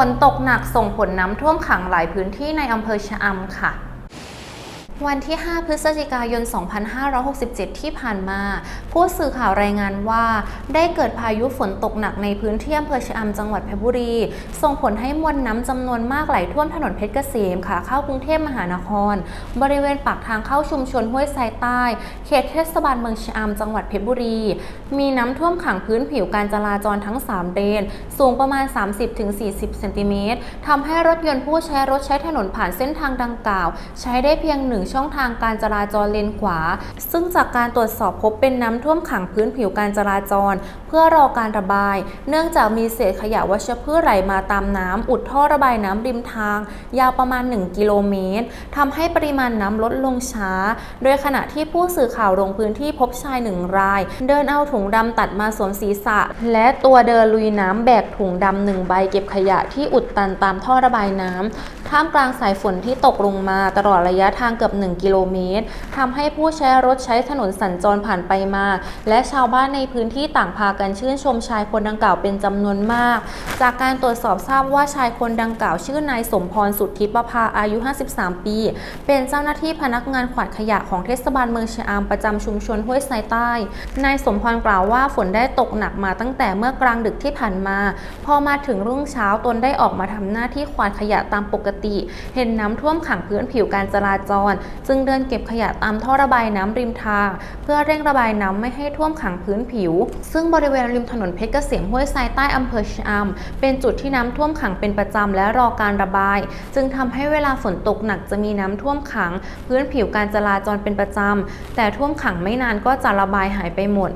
ฝนตกหนักส่งผลน้ำท่วมขังหลายพื้นที่ในอำเภอชะอำค่ะ วันที่ 5 พฤศจิกายน 2567 ที่ผ่านมา ผู้สื่อข่าวรายงานว่า ได้เกิดพายุฝนตกหนักในพื้นที่อำเภอชะอำจังหวัดเพชรบุรี ส่งผลให้มวลน้ำจำนวนมากไหลท่วมถนนเพชรเกษมขาเข้ากรุงเทพมหานคร บริเวณปากทางเข้าชุมชนห้วยทรายใต้ เขตเทศบาลเมืองชะอำจังหวัดเพชรบุรี มีน้ำท่วมขังพื้นผิวการจราจรทั้ง 3 เลน สูงประมาณ 30-40 เซนติเมตรทำให้รถยนต์ผู้ใช้รถใช้ถนนผ่านเส้นทางดังกล่าว ใช้ได้เพียงหนึ่งช่องทางการจราจรเลนขวา ซึ่งจากการตรวจสอบพบเป็นน้ำท่วมขังพื้นผิวการจราจร เพื่อรอการระบาย เนื่องจากมีเศษขยะวัชพืชไหลมาตามน้ำอุดท่อระบายน้ำริมทาง ยาวประมาณ 1 กิโลเมตรทำให้ปริมาณน้ำลดลงช้า โดยขณะที่ผู้สื่อข่าวลงพื้นที่พบชายหนึ่งราย เดินเอาถุงดำตัดมาสวมศีรษะ และตัวเดินลุยน้ำแบกถุงดำหนึ่งใบเก็บขยะที่อุดตันตามท่อระบายน้ำท่ามกลางสายฝนที่ตกลงมาตลอดระยะทางเกือบ1 กิโลเมตรทำให้ผู้ใช้รถใช้ถนนสัญจรผ่านไปมา และชาวบ้านในพื้นที่ต่างพากันชื่นชมชายคนดังกล่าวเป็นจำนวนมาก จากการตรวจสอบทราบว่าชายคนดังกล่าวชื่อนายสมพรสุทธิประภาอายุ 53 ปี เป็นเจ้าหน้าที่พนักงานขวาดขยะของเทศบาลเมืองชะอำประจำชุมชนห้วยทรายใต้ นายสมพรกล่าวว่าฝนได้ตกหนักมาตั้งแต่เมื่อกลางดึกที่ผ่านมา พอมาถึงรุ่งเช้าตนได้ออกมาทำหน้าที่ขวาดขยะตามปกติ เห็นน้ำท่วมขังพื้นผิวการจราจรจึงเดินเก็บขยะตามท่อระบายน้ำริมทาง เพื่อเร่งระบายน้ำไม่ให้ท่วมขังพื้นผิว ซึ่งบริเวณริมถนนเพชรเกษมห้วยทรายใต้อำเภอชะอำเป็นจุดที่น้ำท่วมขังเป็นประจำและรอการระบาย จึงทำให้เวลาฝนตกหนักจะมีน้ำท่วมขัง พื้นผิวการจราจรเป็นประจำแต่ท่วมขังไม่นานก็จะระบายหายไปหมด